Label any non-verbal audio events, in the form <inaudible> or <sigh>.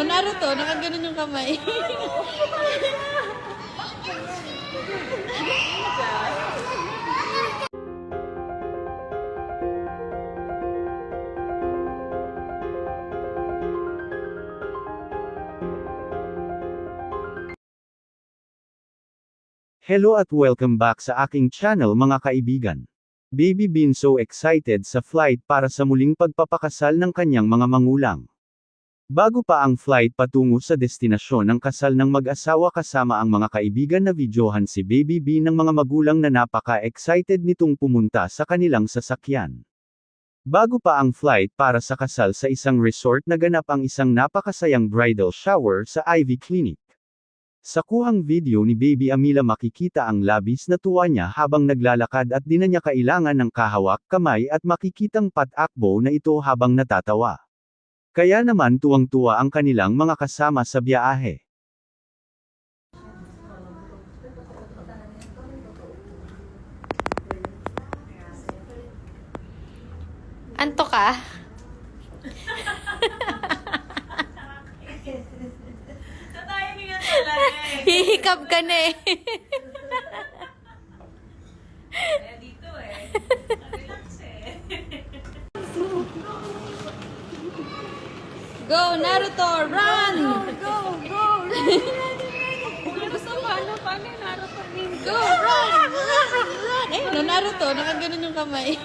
no Naruto, nakaganon yung kamay. Hello at welcome back sa aking channel mga kaibigan. Baby Bean so excited sa flight para sa muling pagpapakasal ng kanyang mga mangulang. Bago pa ang flight patungo sa destinasyon ng kasal ng mag-asawa kasama ang mga kaibigan na videohan si Baby Bean ng mga magulang na napaka-excited nitong pumunta sa kanilang sasakyan. Bago pa ang flight para sa kasal sa isang resort naganap ang isang napakasayang bridal shower sa Ivy Clinic. Sa kuhang video ni Baby Amila makikita ang labis na tuwa niya habang naglalakad at di na niya kailangan ng kahawak kamay at makikitang patakbo na ito habang natatawa. Kaya naman tuwang-tuwa ang kanilang mga kasama sa biyahe. Anto ka? Eh. <laughs> Hihikab ka na eh. Kaya dito eh. Relax eh. Go, Naruto, run! Go, go! <laughs> Gusto paano, paano yung Naruto ninja? Go, run! Run! Run! Eh, no Naruto, nakaganon yung kamay.